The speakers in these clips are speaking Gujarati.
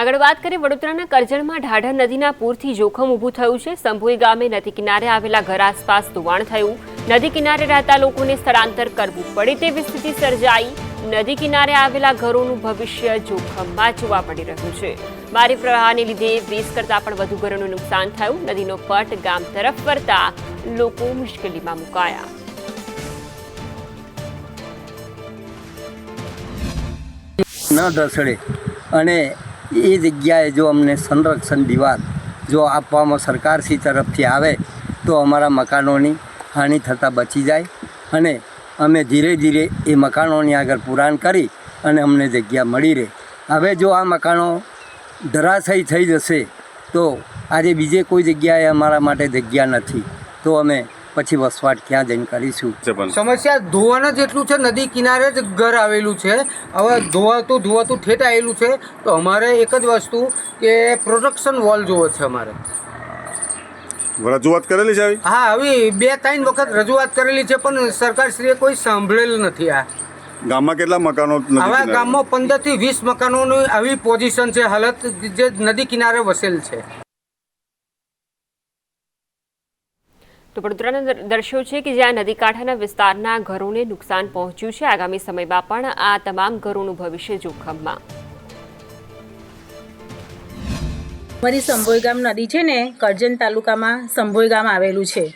આગળ વાત કરીએ, વડોદરાના કરજણમાં ઢાઢર નદીના પૂરથી જોખમ ઊભું થયું છે. સંભોઈ ગામે નદી કિનારે આવેલા ઘર આસપાસ ધોવાણ થયું. નદી કિનારે રહેતા લોકોને સ્થળાંતર કરવું પડે તેવી સ્થિતિ સર્જાઈ. નદી કિનારે આવેલા ઘરોનું ભવિષ્ય જોખમમાં જોવા મળી રહ્યું છે. ભારે પ્રવાહને લીધે વીસ કરતાં પણ વધુ ઘરોનું નુકસાન થયું. નદીનો પટ ગામ તરફ ફરતા લોકો મુશ્કેલીમાં મુકાયા. ન ઢસડે અને એ જગ્યાએ જો અમને સંરક્ષણ દિવાલ જો આપવામાં સરકારશ્રી તરફથી આવે, તો અમારા મકાનોની હાનિ થતાં બચી જાય અને અમે ધીરે ધીરે એ મકાનોની આગળ પુરાણ કરી અને અમને જગ્યા મળી રહે. હવે જો આ મકાનો ધરાશયી થઈ જશે, તો આજે બીજે કોઈ જગ્યાએ અમારા માટે જગ્યા નથી. તો અમે પછી વસવાટ ક્યાં જઈને કરીશું? સમસ્યા ધોવાના જેટલું છે નદી કિનારે જ ઘર આવેલું છે. હવે ધોવાતું ધોવાતું ઠેઠ આવેલું છે. તો અમારે એક જ વસ્તુ કે પ્રોટેક્શન વોલ જોવો છે અમારે. રજૂઆત કરેલી છે હા હવે બે ત્રણ વખત રજૂઆત કરેલી છે પણ સરકારશ્રીએ કોઈ સાંભળેલ નથી આ. ગામમાં કેટલા મકાનો હવે ગામમાં પંદરથી વીસ મકાનોની આવી પોઝિશન છે હાલત જે નદી કિનારે વસેલ છે. તો વડોદરાના દર- દ્રશ્યો છે કે જ્યાં નદી કાંઠાના વિસ્તારના ઘરોને નુકસાન પહોંચ્યું છે. આગામી સમયમાં પણ આ તમામ ઘરોનું ભવિષ્ય જોખમમાં. અમારી સંભોઈ ગામ નદી છે ને, કરજણ તાલુકામાં સંભોઈ ગામ આવેલું છે.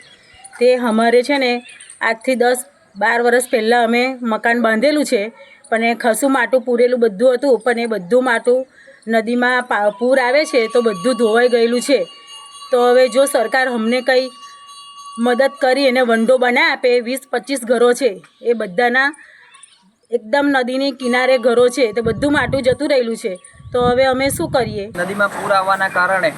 તે અમારે છે ને, આજથી દસ બાર વર્ષ પહેલાં અમે મકાન બાંધેલું છે, પણ એ ખસું માટું પૂરેલું બધું હતું, પણ એ બધું માટું નદીમાં પૂર આવે છે તો બધું ધોવાઈ ગયેલું છે. તો હવે જો સરકાર અમને કંઈ મદદ કરી અને વંડો બનાવી આપે, વીસ, પચીસ ઘરો છે. એ બધાના એકદમ નદીની કિનારે ઘરો છે. તો બધું માટું જતું રહેલું છે. તો હવે અમે શું કરીએ? નદીમાં પૂર આવવાના કારણે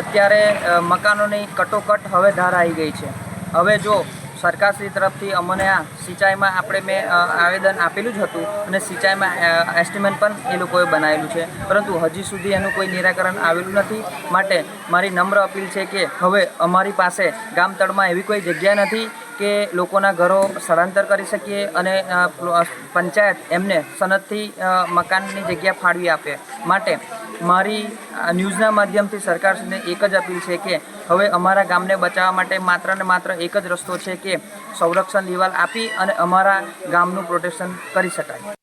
અત્યારે મકાનોની કટોકટ હવે ધાર આવી ગઈ છે. હવે જો સરકારશ્રી તરફથી અમને આ સિંચાઈમાં આપણે મેં આવેદન આપેલું જ હતું અને સિંચાઈમાં એસ્ટિમેટ પણ એ લોકોએ બનાવેલું છે. પરંતુ હજી સુધી એનું કોઈ નિરાકરણ આવેલું નથી. માટે મારી નમ્ર અપીલ છે કે હવે અમારી પાસે ગામતળમાં એવી કોઈ જગ્યા નથી કે લોકોના ઘરો સ્થળાંતર કરી શકીએ અને પંચાયત એમને સનદથી મકાનની જગ્યા ફાળવી આપે. માટે મારી ન્યૂઝના માધ્યમથી સરકારશ્રીને એક જ અપીલ છે કે, હવે અમારા ગામને બચાવવા માટે માત્ર ને માત્ર એક જ રસ્તો છે કે, સંરક્ષણ દિવાલ આપી અને અમારા ગામનું પ્રોટેક્શન કરી શકાય.